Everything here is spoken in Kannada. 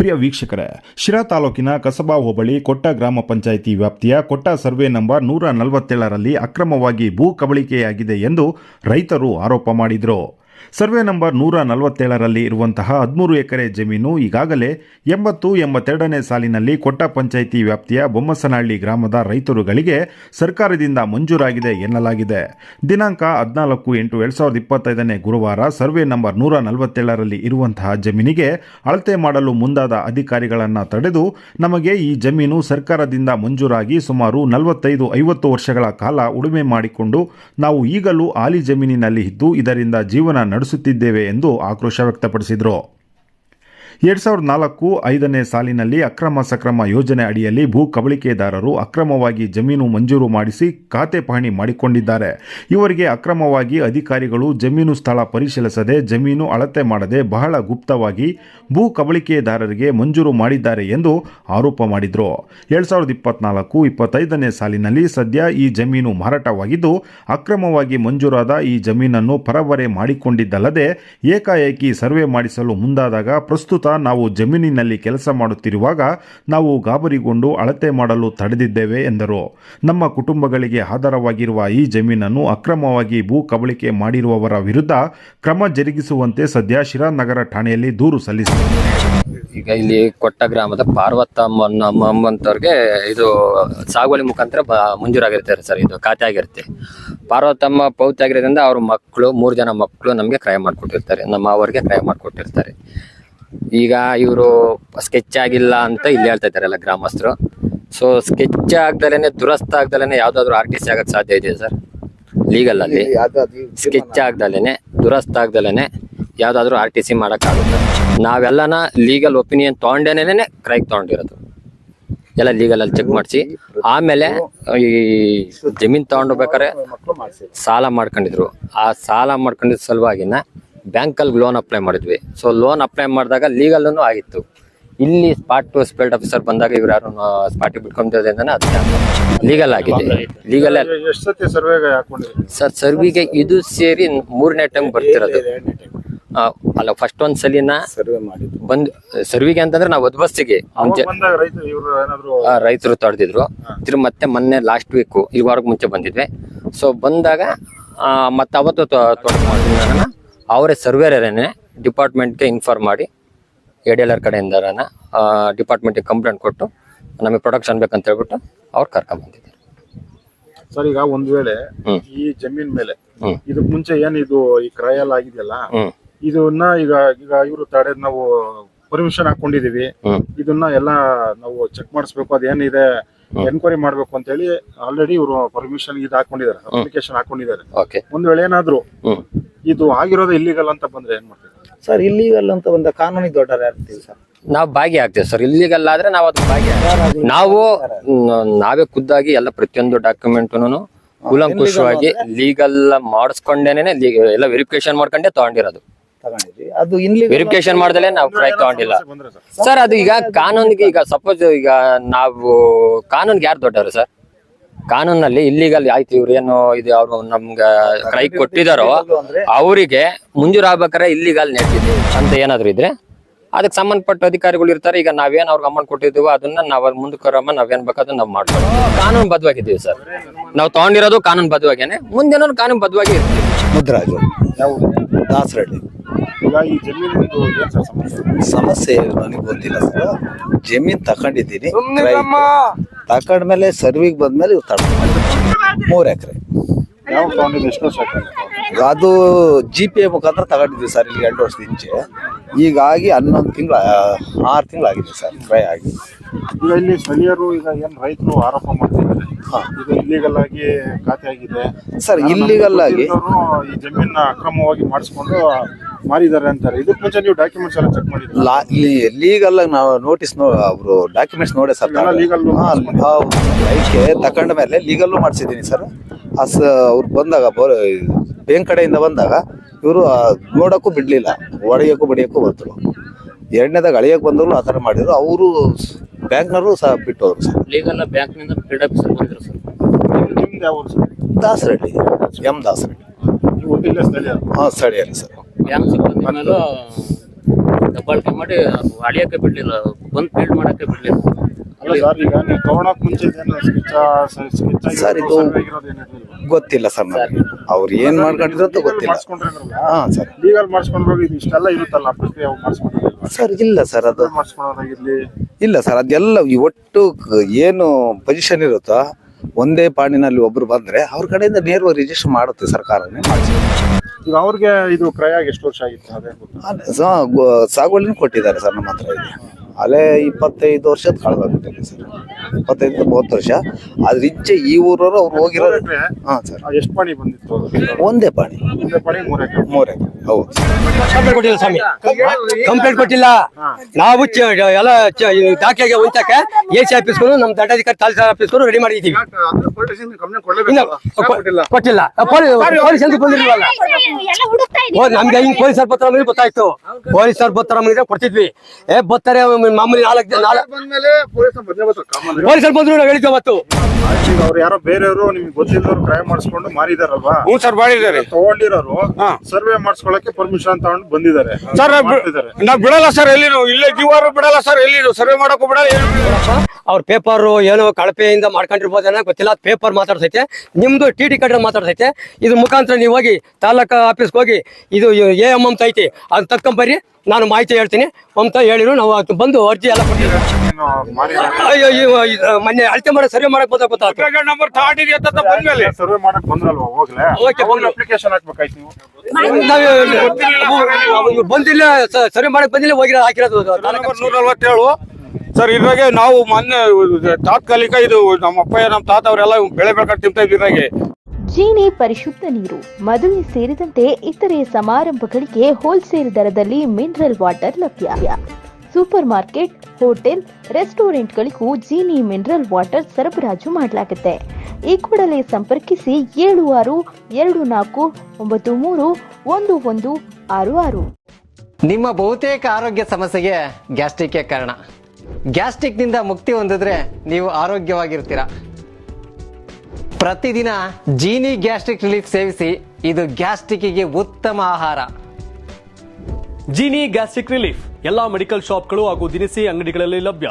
ಪ್ರಿಯ ವೀಕ್ಷಕರೇ, ಶಿರಾ ತಾಲೂಕಿನ ಕಸಬಾ ಹೋಬಳಿ ಕೊಟ್ಟ ಗ್ರಾಮ ಪಂಚಾಯಿತಿ ವ್ಯಾಪ್ತಿಯ ಕೊಟ್ಟ ಸರ್ವೆ ನಂಬರ್ ನೂರ ನಲವತ್ತೇಳರಲ್ಲಿ ಅಕ್ರಮವಾಗಿ ಭೂ ಕಬಳಿಕೆಯಾಗಿದೆ ಎಂದು ರೈತರು ಆರೋಪ ಮಾಡಿದರು. ಸರ್ವೆ ನಂಬರ್ ನೂರ ನಲವತ್ತೇಳರಲ್ಲಿ ಇರುವಂತಹ ಹದಿಮೂರು ಎಕರೆ ಜಮೀನು ಈಗಾಗಲೇ ಎಂಬತ್ತು, ಎಂಬತ್ತೆರಡನೇ ಸಾಲಿನಲ್ಲಿ ಕೊಟ್ಟ ಪಂಚಾಯಿತಿ ವ್ಯಾಪ್ತಿಯ ಬೊಮ್ಮಸನಹಳ್ಳಿ ಗ್ರಾಮದ ರೈತರುಗಳಿಗೆ ಸರ್ಕಾರದಿಂದ ಮಂಜೂರಾಗಿದೆ ಎನ್ನಲಾಗಿದೆ. ದಿನಾಂಕ ಹದಿನಾಲ್ಕು ಎಂಟು ಎರಡು ಸಾವಿರದ ಇಪ್ಪತ್ತೈದನೇ ಗುರುವಾರ ಸರ್ವೆ ನಂಬರ್ ನೂರ ನಲವತ್ತೇಳರಲ್ಲಿ ಇರುವಂತಹ ಜಮೀನಿಗೆ ಅಳತೆ ಮಾಡಲು ಮುಂದಾದ ಅಧಿಕಾರಿಗಳನ್ನು ತಡೆದು ನಮಗೆ ಈ ಜಮೀನು ಸರ್ಕಾರದಿಂದ ಮಂಜೂರಾಗಿ ಸುಮಾರು ನಲವತ್ತೈದು, ಐವತ್ತು ವರ್ಷಗಳ ಕಾಲ ಉಳುಮೆ ಮಾಡಿಕೊಂಡು ನಾವು ಈಗಲೂ ಆಲಿ ಜಮೀನಿನಲ್ಲಿ ಇದ್ದು ಇದರಿಂದ ಜೀವನ ನಡೆಸುತ್ತಿದ್ದೇವೆ ಎಂದು ಆಕ್ರೋಶ ವ್ಯಕ್ತಪಡಿಸಿದರು. ಎರಡ್ ಸಾವಿರದ ನಾಲ್ಕು ಐದನೇ ಸಾಲಿನಲ್ಲಿ ಅಕ್ರಮ ಸಕ್ರಮ ಯೋಜನೆ ಅಡಿಯಲ್ಲಿ ಭೂ ಕಬಳಿಕೆದಾರರು ಅಕ್ರಮವಾಗಿ ಜಮೀನು ಮಂಜೂರು ಮಾಡಿಸಿ ಖಾತೆ ಪಹಣಿ ಮಾಡಿಕೊಂಡಿದ್ದಾರೆ. ಇವರಿಗೆ ಅಕ್ರಮವಾಗಿ ಅಧಿಕಾರಿಗಳು ಜಮೀನು ಸ್ಥಳ ಪರಿಶೀಲಿಸದೆ ಜಮೀನು ಅಳತೆ ಮಾಡದೆ ಬಹಳ ಗುಪ್ತವಾಗಿ ಭೂ ಕಬಳಿಕೆದಾರರಿಗೆ ಮಂಜೂರು ಮಾಡಿದ್ದಾರೆ ಎಂದು ಆರೋಪ ಮಾಡಿದರು. ಎರಡ್ ಸಾವಿರದ ಇಪ್ಪತ್ನಾಲ್ಕು, ಇಪ್ಪತ್ತೈದನೇ ಸಾಲಿನಲ್ಲಿ ಸದ್ಯ ಈ ಜಮೀನು ಮಾರಾಟವಾಗಿದ್ದು, ಅಕ್ರಮವಾಗಿ ಮಂಜೂರಾದ ಈ ಜಮೀನನ್ನು ಪರಬರೆ ಮಾಡಿಕೊಂಡಿದ್ದಲ್ಲದೆ ಏಕಾಏಕಿ ಸರ್ವೆ ಮಾಡಿಸಲು ಮುಂದಾದಾಗ ಪ್ರಸ್ತುತ ನಾವು ಜಮೀನಿನಲ್ಲಿ ಕೆಲಸ ಮಾಡುತ್ತಿರುವಾಗ ನಾವು ಗಾಬರಿಗೊಂಡು ಅಳತೆ ಮಾಡಲು ತಡೆದಿದ್ದೇವೆ ಎಂದರು. ನಮ್ಮ ಕುಟುಂಬಗಳಿಗೆ ಆಧಾರವಾಗಿರುವ ಈ ಜಮೀನನ್ನು ಅಕ್ರಮವಾಗಿ ಭೂ ಕಬಳಿಕೆ ಮಾಡಿರುವವರ ವಿರುದ್ಧ ಕ್ರಮ ಜರುಗಿಸುವಂತೆ ಸದ್ಯ ಶಿರಾನಗರ ಠಾಣೆಯಲ್ಲಿ ದೂರು ಸಲ್ಲಿಸಿದ್ದೇವೆ ಈಗ ಇಲ್ಲಿ ಕೊಟ್ಟ ಗ್ರಾಮದ ಪಾರ್ವತಮ್ಮ ಅಮ್ಮಂತವ್ರಿಗೆ ಇದು ಸಾಗುವಳಿ ಮುಖಾಂತರ ಮಂಜೂರಾಗಿರುತ್ತೆ ಸರ್, ಇದು ಖಾತೆ ಆಗಿರುತ್ತೆ. ಪಾರ್ವತಮ್ಮ ಪೌತಿ ಆಗಿರೋದ್ರಿಂದ ಅವ್ರ ಮಕ್ಕಳು, ಮೂರು ಜನ ಮಕ್ಕಳು ನಮಗೆ ಕ್ರಯ ಮಾಡಿಕೊಟ್ಟಿರ್ತಾರೆ. ನಮ್ಮ ಅವರಿಗೆ ಕ್ರಯ ಮಾಡಿಕೊಟ್ಟಿರ್ತಾರೆ. ಈಗ ಇವರು ಸ್ಕೆಚ್ ಆಗಿಲ್ಲ ಅಂತ ಇಲ್ಲಿ ಹೇಳ್ತಾ ಇದ್ದಾರೆ ಎಲ್ಲ ಗ್ರಾಮಸ್ಥರು. ಸೊ ಸ್ಕೆಚ್ ಆಗ್ದಲೇನೆ ದುರಸ್ತ ಆಗ್ದಲೇನೆ ಯಾವ್ದಾದ್ರು ಆರ್ ಟಿ ಸಿ ಆಗಕ್ಕೆ ಸಾಧ್ಯ ಇದೆಯಾ ಸರ್? ಲೀಗಲ್ ಅಲ್ಲಿ. ಸ್ಕೆಚ್ ಆಗ್ದಲೇನೆ ದುರಸ್ತ ಆಗ್ದಲೇನೆ ಯಾವ್ದಾದ್ರು ಆರ್ ಟಿ ಸಿ ಮಾಡೋಕ್ಕಾಗುತ್ತೆ ನಾವೆಲ್ಲನ ಲೀಗಲ್ ಒಪಿನಿಯನ್ ತೊಗೊಂಡೇನೆ ಕ್ರೈಕ್ ತೊಗೊಂಡಿರೋದು. ಎಲ್ಲ ಲೀಗಲ್ ಅಲ್ಲಿ ಚೆಕ್ ಮಾಡಿಸಿ. ಆಮೇಲೆ ಈ ಜಮೀನ್ ತಗೊಂಡ್ಬೇಕಾರೆ ಸಾಲ ಮಾಡ್ಕೊಂಡಿದ್ರು. ಆ ಸಾಲ ಮಾಡ್ಕೊಂಡಿದ್ದ ಸಲುವಾಗಿನ ಬ್ಯಾಂಕಲ್ಲಿ ಲೋನ್ ಅಪ್ಲೈ ಮಾಡಿದ್ವಿ. ಸೊ ಲೋನ್ ಅಪ್ಲೈ ಮಾಡಿದಾಗ ಲೀಗಲ್ಲೂ ಆಗಿತ್ತು. ಇಲ್ಲಿ ಸ್ಪಾಟ್ ಟು ಸ್ಪೆಲ್ಟ್ ಆಫೀಸರ್ ಬಂದಾಗ ಇವ್ರು ಯಾರು ಸ್ಪಾಟಿಗೆ ಬಿಟ್ಕೊಂಡಿರೋದ್ರಿಂದ ಲೀಗಲ್ ಆಗಿದೆ. ಲೀಗಲ್ ಸರ್ ಸರ್ವಿಗೆ ಇದು ಸೇರಿ ಮೂರನೇ ಟೈಮ್ ಬರ್ತಿರೋದು. ಅಲ್ಲ ಫಸ್ಟ್ ಒಂದ್ ಸಲಿನ ಬಂದ್ ಸರ್ವಿಗೆ ಅಂತಂದ್ರೆ ನಾವು ಒದ್ಬಸ್ಸಿಗೆ ಮುಂಚೆ ರೈತರು ಇವರು ಏನಾದ್ರು ಆ, ರೈತರು ತಡೆದಿದ್ರು. ತಿರು ಮತ್ತೆ ಮೊನ್ನೆ ಲಾಸ್ಟ್ ವೀಕ್ ಈ ವಾರಕ್ಕೆ ಮುಂಚೆ ಬಂದಿದ್ವಿ. ಸೊ ಬಂದಾಗ ಮತ್ತೆ ಅವತ್ತು ತೊಡಗಿದ ಅವರೇ ಸರ್ವೇರೇನೆ ಡಿಪಾರ್ಟ್ಮೆಂಟ್ಗೆ ಇನ್ಫಾರ್ಮ್ ಮಾಡಿ ಎ ಡಿ ಎಲ್ ಆರ್ ಕಡೆಯಿಂದ ಡಿಪಾರ್ಟ್ಮೆಂಟ್ಗೆ ಕಂಪ್ಲೇಂಟ್ ಕೊಟ್ಟು ನಮಗೆ ಪ್ರೊಡಕ್ಷನ್ ಬೇಕಂತ ಹೇಳ್ಬಿಟ್ಟು ಅವ್ರು ಕರ್ಕೊಂಬಂದಿದ್ದಾರೆ ಸರ್ ಈಗ ಒಂದ್ ವೇಳೆ ಈ ಜಮೀನ್ ಮೇಲೆ. ಇದಕ್ ಮುಂಚೆ ಏನ್ ಇದು ಈ ಕ್ರಯಲ್ ಆಗಿದೆಯಲ್ಲ? ಇದನ್ನ ಈಗ ಈಗ ಇವರು ತಡೆ ನಾವು ಪರ್ಮಿಷನ್ ಹಾಕೊಂಡಿದೀವಿ ಇದನ್ನ ಎಲ್ಲ ನಾವು ಚೆಕ್ ಮಾಡಿಸ್ಬೇಕು ಅದೇನಿದೆ ಎನ್ಕ್ವೈರಿ ಮಾಡ್ಬೇಕು ಅಂತ ಹೇಳಿ ಆಲ್ರೆಡಿ ಇವರು ಪರ್ಮಿಷನ್ ಇದು ಹಾಕೊಂಡಿದ್ದಾರೆ ಅಪ್ಲಿಕೇಶನ್ ಹಾಕೊಂಡಿದ್ದಾರೆ ಒಂದ್ ವೇಳೆ ಏನಾದ್ರು ಇದು ಆಗಿರೋದು ಇಲ್ಲಿಗಲ್ ಅಂತ ಬಂದ್ರೆ ಏನ್ ಮಾಡ್ತೀವಿ ಸರ್ ಇಲ್ಲಿಗಲ್ ಅಂತ ಬಂದ ಕಾನೂನಿಗೆ ದೊಡ್ಡ ಸರ್? ನಾವು ಭಾಗಿಯಾಗ್ತೇವೆ ಸರ್. ಇಲ್ಲಿಗಲ್ಲ ಆದ್ರೆ ನಾವು ಅದು ಭಾಗಿ ನಾವು ನಾವೇ ಖುದ್ದಾಗಿ ಎಲ್ಲ ಪ್ರತಿಯೊಂದು ಡಾಕ್ಯುಮೆಂಟ್ನು ಕೂಲಂಕುಷವಾಗಿ ಲೀಗಲ್ ಮಾಡಿಸ್ಕೊಂಡೇನೆ ಎಲ್ಲ ವೆರಿಫಿಕೇಶನ್ ಮಾಡ್ಕೊಂಡೆ ತಗೊಂಡಿರೋದು. ತಗೊಂಡಿದ್ವಿ. ಅದು ಇಲ್ಲಿ ವೆರಿಫಿಕೇಶನ್ ಮಾಡ್ದಲೆ ನಾವು ಫ್ರೈ ತಗೊಂಡಿಲ್ಲ. ಸರ್. ಸರ್ ಅದು ಈಗ ಕಾನೂನಿಗೆ ಈಗ ಸಪೋಸ್ ಈಗ ನಾವು ಕಾನೂನ್ಗೆ ಯಾರು ದೊಡ್ಡವರು ಸರ್? ಕಾನೂನಲ್ಲಿ ಇಲ್ಲಿಗಲ್ ಆಯ್ತು ಇವ್ರು ಏನು ಇದು ಅವ್ರು ನಮ್ಗೆ ಕೈ ಕೊಟ್ಟಿದಾರೋ ಅವರಿಗೆ ಮುಂಜೂರಾಗ್ಬೇಕಾರೆ ಇಲ್ಲಿಗಲ್ ನೆಟ್ಟಿದೆ ಅಂತ ಏನಾದ್ರು ಇದ್ರೆ. ಅದಕ್ಕೆ ಸಂಬಂಧಪಟ್ಟ ಅಧಿಕಾರಿಗಳು ಇರ್ತಾರೆ ಈಗ ನಾವೇನ್ ಅವ್ರಿಗೆ ಅಮೌಂಟ್ ಕೊಟ್ಟಿದ್ದೀವೋ ಅದನ್ನ ನಾವ್ ಅದ್ ಮುಂದಕ್ಕೆ ಬರಮ್ಮ ನಾವೇನ್ ಬೇಕಾದ್ರೂ ನಾವು ಮಾಡ್ತೀವಿ ಕಾನೂನು ಬದ್ವಾಗಿದ್ದೀವಿ ಸರ್. ನಾವು ತಗೊಂಡಿರೋದು ಕಾನೂನು ಬದ್ವಾಗೇನೆ ಮುಂದೇನೋ ಕಾನೂನು ಬದ್ಧವಾಗಿ ಇರ್ತೀವಿ. ಮುದ್ರಾಜು ದಾಸರಳ್ಳಿ. ಈಗ ಈ ಜಮೀನಿಂದು ಏನ್ ಸರ್ ಸಮಸ್ಯೆ? ಸಮಸ್ಯೆ ನನಗೆ ಗೊತ್ತಿಲ್ಲ ಸರ್. ಜಮೀನ್ ತಕೊಂಡಿದ್ದೀನಿ ತಕೊಂಡ್ಮೇಲೆ ಸರ್ವಿಗೆ ಬಂದ್ಮೇಲೆ ಇವ್ರು ತಗೊಂಡು ಮೂರು ಎಕರೆ. ಯಾವ ತಗೊಂಡಿದ್ದು ಎಷ್ಟು ವರ್ಷ ಆಯ್ತು? ಅದು ಜಿ ಪಿ ಐ ಮುಖಾಂತರ ತಗೊಂಡಿದ್ವಿ ಸರ್ ಇಲ್ಲಿ ಎರಡು ವರ್ಷದ ಇಂಚೆ ಈಗಾಗಿ ಹನ್ನೊಂದು ತಿಂಗಳ ಆರು ತಿಂಗಳಾಗಿದೆ ಸರ್ ಫ್ರೈ ಆಗಿ. ಈಗ ಇಲ್ಲಿ ಸ್ಥಳೀಯರು ಈಗ ಏನು ರೈತರು ಆರೋಪ ಮಾಡ್ತಿದ್ದಾರೆ. ಇದು ಇಲ್ಲಿಗಲ್ ಆಗಿ ಖಾತೆ ಆಗಿದೆ. ಸರ್ ಇಲ್ಲಿಗಲ್ ಆಗಿ. ಈ ಜಮೀನ ಅಕ್ರಮವಾಗಿ ಮಾಡಿಸ್ಕೊಂಡು ಮಾರಿದ್ದಾರೆ ಅಂತಾರೆ. ಇದಕ್ಕೆ ಮುಂಚೆ ನೀವು ಡಾಕ್ಯುಮೆಂಟ್ಸ್ ಎಲ್ಲ ಚೆಕ್ ಮಾಡಿದ್ರೆ? ಲಾ ಲೀಗಲ್ ಆಗಿ ನಾವು ನೋಟಿಸ್ ನೋ ಅವರು ಡಾಕ್ಯುಮೆಂಟ್ಸ್ ನೋಡೇ ಸರ್ ಎಲ್ಲ legal ಐಕೆ ತಕೊಂಡ ಮೇಲೆ ಲೀಗಲ್ಲು ಮಾಡಿಸಿದ್ದೀನಿ ಸರ್. ಅಸ್ ಅವ್ರು ಬಂದಾಗ ಬೇಂಕ್ ಕಡೆಯಿಂದ ಬಂದಾಗ ಇವರು ನೋಡೋಕ್ಕೂ ಬಿಡ್ಲಿಲ್ಲ. ಒಡೆಯೋಕ್ಕೂ ಬಡಿಯೋಕ್ಕೂ ಬಂದರು ಎರಡನೇದಾಗ ಅಳಿಯೋಕೆ ಬಂದವರು ಆ ಥರ ಮಾಡಿದ್ರು. ಅವರು ಬ್ಯಾಂಕ್ನವರು ಸಹ ಬಿಟ್ಟವರು ಸರ್. ಲೀಗಲ್ ಬ್ಯಾಂಕ್ನಿಂದ ಫೀಲ್ಡ್ ಆಫೀಸರ್ ಬಂದ್ರು ಸರ್. ನಿಮ್ದು ಯಾವ ಊರು ಸರ್? ದಾಸರಳ್ಳಿ ಎಂ ದಾಸರಳ್ಳಿ ನೀವು ಇಲ್ಲೇ ಸ್ಥಳೀಯರು ಹಾಂ ಸ್ಥಳೀಯರು ಸರ್. ಬ್ಯಾಂಕ್ ಸಿಕ್ಕಿದ್ಮೇಲೆ ಮೇಲೂ ದಬ್ಬಾಳಿಕೆ ಮಾಡಿ ಅಳಿಯಕ್ಕೆ ಬಿಡ್ಲಿಲ್ಲ ಬಂದು ಫೀಲ್ಡ್ ಮಾಡಕ್ಕೆ ಬಿಡ್ಲಿಲ್ಲ. ಅಲ್ಲ ಸರ್ ಇದು- ಗೊತ್ತಿಲ್ಲ ಸರ್ ನನಗೆ ಅವ್ರು ಏನ್ ಮಾಡ್ಕೊಂಡಿದ್ರು ಅಂತ ಗೊತ್ತಿಲ್ಲ. ಹಾ ಸರ್. ಲೀಗಲ್ ಇದು ಇಷ್ಟೆಲ್ಲ ಇರುತ್ತಲ್ಲ ಪ್ರಕ್ರಿಯೆ ಸರ್ ಇಲ್ಲ ಸರ್ ಅದು ಇಲ್ಲ ಸರ್ ಅದೆಲ್ಲ ಈ ಒಟ್ಟು ಏನು ಪೊಸಿಷನ್ ಇರುತ್ತೋ ಒಂದೇ ಪಾಣಿನಲ್ಲಿ ಒಬ್ರು ಬಂದ್ರೆ ಅವ್ರ ಕಡೆಯಿಂದ ನೇರವಾಗಿ ರಿಜಿಸ್ಟರ್ ಮಾಡುತ್ತೆ ಸರ್ಕಾರನೇ. ಮಾಡಿಸಿ ಈಗ ಅವ್ರಿಗೆ ಇದು ಕ್ರಯಾಗಿ ಎಷ್ಟು ವರ್ಷ ಆಗಿತ್ತು? ಅದೇ ಸಾಗುವಳಿನೂ ಕೊಟ್ಟಿದ್ದಾರೆ ಸರ್ ನಮ್ಮ ಹತ್ರ ಇದೆ. ಅಲ್ಲೇ ಇಪ್ಪತ್ತೈದು ವರ್ಷದ ಕಳೆದಾಗುತ್ತೆ ಸರ್. ಇಪ್ಪತ್ತೈದು ಮೂವತ್ತು ವರ್ಷ. ಅದ್ರ ಇಚ್ಛೆ ಈ ಊರವರು ಅವ್ರು ಹೋಗಿರೋ ಹಾಂ ಹಾ ಸರ್. ಎಷ್ಟು ಪಾಣಿ ಬಂದಿತ್ತು? ಒಂದೇ ಪಾಣಿ. ಒಂದೇ ಪಾಣಿ ಮೂರು ಎಕರೆ. ಮೂರೇ ಹೌದು. ಕಂಪ್ಲೇಂಟ್ ಕೊಟ್ಟಿಲ್ಲ ಸ್ವಾಮಿ. ಕಂಪ್ಲೇಂಟ್ ಕೊಟ್ಟಿಲ್ಲ. ನಾವು ಎಲ್ಲ ದಾಖಲೆಗೆ ಹೊಂಚಕ್ಕೆ ಎ ಸಿ ಆಫೀಸ್ಗಳು ನಮ್ಮ ದಂಡಾಧಿಕಾರಿ ತಾಲೂಕು ಆಫೀಸ್ಗಳು ರೆಡಿ ಮಾಡಿದ್ದೀವಿ ಕೊಟ್ಟಿಲ್ಲ? ಪೊಲೀಸ್ ಅಂತ ಬಂದಿರಲಿಲ್ಲ ನಮ್ಗೆ ಹಿಂಗೆ ಪೊಲೀಸರು ಬರ್ತಾರ ಮೇಲೆ ಗೊತ್ತಾಯ್ತು. ಪೊಲೀಸ್ ಪತ್ರ ಮೇಲೆ ಕೊಡ್ತಿದ್ವಿ. ಏ ಬರ್ತಾರೆ ಮಾಮೂಲಿ ನಾಲ್ಕು ಜನ ನಾಲ್ಕು ಪೊಲೀಸರು ಬಂದ್ರು ನಾವು ಹೇಳಿದ್ವಿ ಅವತ್ತು. ಅವ್ರು ಯಾರೋ ಬೇರೆಯವರು ನಿಮ್ಗೆ ಗೊತ್ತಿಲ್ಲದವ್ರು ಕ್ರೈಮ್ ಮಾಡಿಸ್ಕೊಂಡು ಮಾರಿದಾರಲ್ವಾ? ಹ್ಞೂ ಸರ್ ಮಾಡಿದ್ದಾರೆ. ತಗೊಂಡಿರೋರು ಸರ್ವೆ ಮಾಡಿಸ್ಕೊಳಕ್ಕೆ ಪರ್ಮಿಷನ್ ತಗೊಂಡು ಬಂದಿದ್ದಾರೆ. ಸರ್ ನಾವು ನಾವ್ ಬಿಡಲ್ಲ ಸರ್ ಎಲ್ಲಿನೂ. ಇಲ್ಲೇ ಜೀವಾರು ಬಿಡಲ್ಲ ಸರ್ ಎಲ್ಲಿ ಸರ್ವೆ ಮಾಡಕ್ಕೂ ಬಿಡಲ್ಲ ಏನು ಬಿಡಲ್ಲ. ಅವ್ರ ಪೇಪರ್ ಏನೋ ಕಳಪೆಯಿಂದ ಮಾಡ್ಕೊಂಡಿರ್ಬೋದೇನೋ ಗೊತ್ತಿಲ್ಲ. ಪೇಪರ್ ಮಾತಾಡ್ತೈತೆ ನಿಮ್ದು ಟಿ ಟಿ ಕಡೆ ಮಾತಾಡ್ತೈತೆ ಇದು ಮುಖಾಂತರ ನೀವು ಹೋಗಿ ತಾಲೂಕು ಆಫೀಸ್ಗೆ ಹೋಗಿ ಇದು ಎ ಎಂ ಅಂತ ಐತಿ ಅದ್ ತಕ್ಕೊಂಬರ್ರಿ ನಾನು ಮಾಹಿತಿ ಹೇಳ್ತೀನಿ. ಅಂತ ಹೇಳಿರು ನಾವು ಬಂದು ಅರ್ಜಿ ಎಲ್ಲ ಕೊಟ್ಟಿದ್ದೀವಿ ಅಯ್ಯೋ ಇವ- ಇದು ಮೊನ್ನೆ ಅಳತೆ ಮಾಡಿ ಸರ್ವೆ ಮಾಡಕ್ ಬಂದಿಲ್ಲ ಸರ್ವೆ ಮಾಡಕ್ ಬಂದಿಲ್ಲ ಹೋಗಿರೋ ಹಾಕಿರೋದು ಸರ್ ಇದ್ರಾಗೆ ನಾವು ಮೊನ್ನೆ ತಾತ್ಕಾಲಿಕ ಇದು ನಮ್ಮ ಅಪ್ಪಯ್ಯ ನಮ್ಮ ತಾತ ಅವರೆಲ್ಲ ಬೆಳೆ ಬೆಳ್ಕೊಂಡು ತಿಂತಾ ಇದ್ವಿ ಇದ್ರಾಗೆ. ಜೀನಿ ಪರಿಶುದ್ಧ ನೀರು ಮದುವೆ ಸೇರಿದಂತೆ ಇತರೆ ಸಮಾರಂಭಗಳಿಗೆ ಹೋಲ್ಸೇಲ್ ದರದಲ್ಲಿ ಮಿನರಲ್ ವಾಟರ್ ಲಭ್ಯ. ಸೂಪರ್ ಮಾರ್ಕೆಟ್ ಹೋಟೆಲ್ ರೆಸ್ಟೋರೆಂಟ್ಗಳಿಗೂ ಜೀನಿ ಮಿನರಲ್ ವಾಟರ್ ಸರಬರಾಜು ಮಾಡಲಾಗುತ್ತೆ. ಈ ಕೂಡಲೇ ಸಂಪರ್ಕಿಸಿ ಏಳು ಆರು ಎರಡು ನಾಲ್ಕು ಒಂಬತ್ತು ಮೂರು ಒಂದು ಒಂದು ಆರು ಆರು. ನಿಮ್ಮ ಬಹುತೇಕ ಆರೋಗ್ಯ ಸಮಸ್ಯೆಗೆ ಗ್ಯಾಸ್ಟ್ರಿಕ್ ಕಾರಣ. ಗ್ಯಾಸ್ಟ್ರಿಕ್ನಿಂದ ಮುಕ್ತಿ ಹೊಂದಿದ್ರೆ ನೀವು ಆರೋಗ್ಯವಾಗಿರ್ತೀರ. ಪ್ರತಿದಿನ ಜೀನಿ ಗ್ಯಾಸ್ಟ್ರಿಕ್ ರಿಲೀಫ್ ಸೇವಿಸಿ ಇದು ಗ್ಯಾಸ್ಟ್ರಿಕ್ಕಿಗೆ ಉತ್ತಮ ಆಹಾರ. Jeeni gastric relief. ಎಲ್ಲಾ ಮೆಡಿಕಲ್ ಶಾಪ್ಗಳು ಹಾಗೂ ದಿನಸಿ ಅಂಗಡಿಗಳಲ್ಲಿ ಲಭ್ಯ.